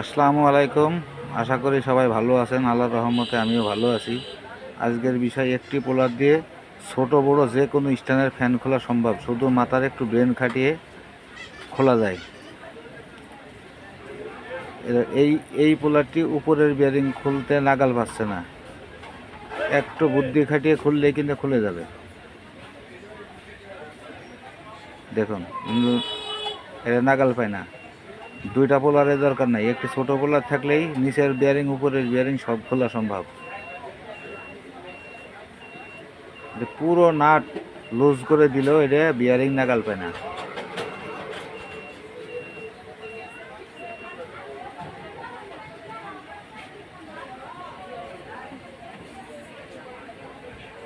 আসসালামু আলাইকুম। আশা করি সবাই ভালো আছেন। আল্লাহর রহমতে আমিও ভালো আছি। আজকের বিষয় একটি পোলার দিয়ে ছোট, বড় যে কোনো স্ট্যান্ডের ফ্যান খোলা সম্ভব। শুধু মাথার একটু ব্রেন খাটিয়ে খোলা যায়। এই এই পোলারটি উপরের বিয়ারিং খুলতে নাগাল পাচ্ছে না। একটু বুদ্ধি খাটিয়ে খুললেই কিন্তু খুলে যাবে। দেখুন এটা নাগাল পায় না। দুইটা পোলারের দরকার নাই। একটি ছোট পোলার থাকলেই নিচের বিয়ারিং উপরের বিয়ারিং সব খোলা সম্ভব। পুরো নাট লুজ করে দিলেও এটা বিয়ারিং নাগাল পায় না।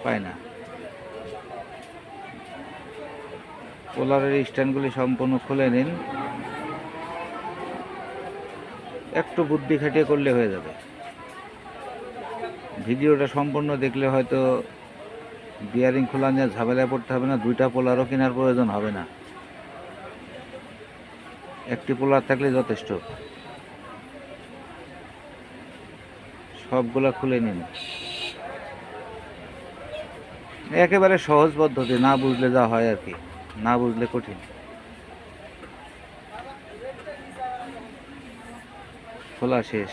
পায় না। পোলারের স্ট্যান্ডগুলি সম্পূর্ণ খুলে নিন। একটু বুদ্ধি খাটিয়ে করলে হয়ে যাবে। ভিডিওটা সম্পূর্ণ দেখলে হয়তো বিয়ারিং খোলা নিয়ে ঝামেলায় পড়তে হবে না, দুইটা পোলারও কেনার প্রয়োজন হবে না। একটি পোলার থাকলে যথেষ্ট। সবগুলা খুলে নিন। একেবারে সহজ পদ্ধতি না বুঝলে যা হয় আর কি, না বুঝলে কঠিন। খোলা শেষ।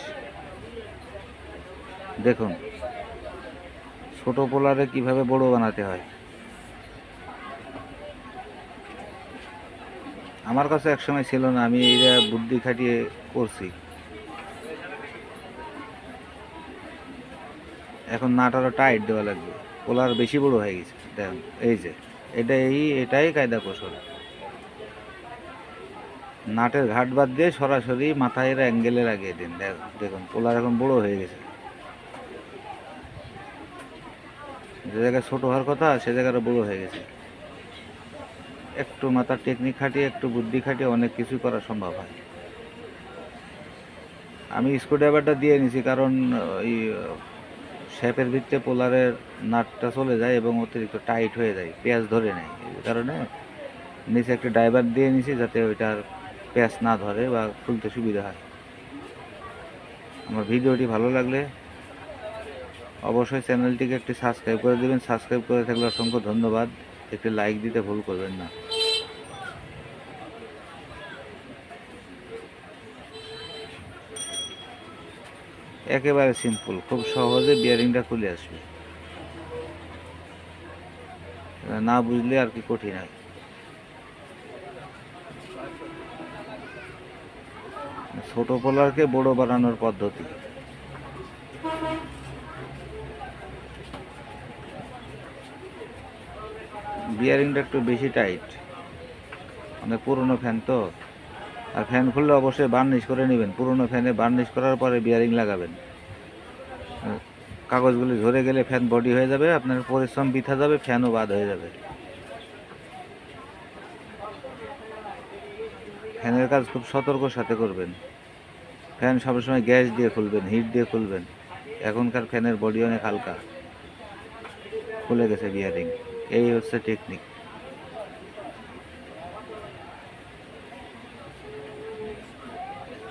দেখুন, ছোট পোলারে কীভাবে বড় বানাতে হয়। আমার কাছে একসময় ছিল না, আমি এইটা বুদ্ধি খাটিয়ে করছি। এখন নাট আরও টাইট দেওয়া লাগবে। পোলার বেশি বড় হয়ে গেছে। এই যে, এটা এই, এটাই কায়দা কৌশল নাটের ঘাট বাদ দিয়ে সরাসরি মাথায় অ্যাঙ্গেলে লাগিয়ে দিন। দেখ- দেখুন, পোলার এখন বড় হয়ে গেছে। যে জায়গায় ছোট হওয়ার কথা, সে জায়গাটা বড় হয়ে গেছে। একটু মাথার টেকনিক খাটিয়ে, একটু বুদ্ধি খাটিয়ে অনেক কিছু করা সম্ভব হয়। আমি স্ক্রুড্রাইভারটা দিয়ে নিছি, কারণ, ওই শ্যাপের ভিত্তিতে পোলারের নাটটা চলে যায় এবং অতিরিক্ত টাইট হয়ে যায়, পেঁয়াজ ধরে নেয়। এই কারণে নিচে একটা ড্রাইভার দিয়ে নিছি, যাতে ওইটার পেঁয়াজ না ধরে বা খুলতে সুবিধা হয়। আমার ভিডিওটি ভালো লাগলে অবশ্যই চ্যানেলটিকে একটি সাবস্ক্রাইব করে দেবেন। সাবস্ক্রাইব করে থাকলে অসংখ্য ধন্যবাদ। একটি লাইক দিতে ভুল করবেন না। একেবারে সিম্পল, খুব সহজে বিয়ারিংটা খুলে আসবে। না বুঝলে আর কি কঠিন হয়। ছোট পোলারকে বড় বানানোর পদ্ধতি। বিয়ারিংটা একটু বেশি টাইট। মানে পুরনো ফ্যান তো। আর ফ্যান খুললে অবশ্যই বার্নিশ করে নেবেন। পুরনো ফ্যানে বার্নিশ করার পরে বিয়ারিং লাগাবেন। কাগজগুলি ঝরে গেলে ফ্যান বডি হয়ে যাবে, আপনার পরিশ্রম বৃথা যাবে, ফ্যানও বাদ হয়ে যাবে। ফ্যানের কাজ খুব সতর্কর সাথে করবেন। ফ্যান সবসময় গ্যাস দিয়ে খুলবেন, হিট দিয়ে খুলবেন। এখনকার ফ্যানের বডি অনেক হালকা। খুলে গেছে বিয়ারিং এই হচ্ছে টেকনিক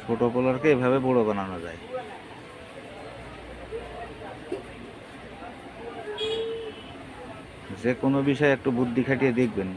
ছোট পোলারকে এভাবে বড় বানানো যায়। যে কোনো বিষয়ে একটু বুদ্ধি খাটিয়ে দেখবেন।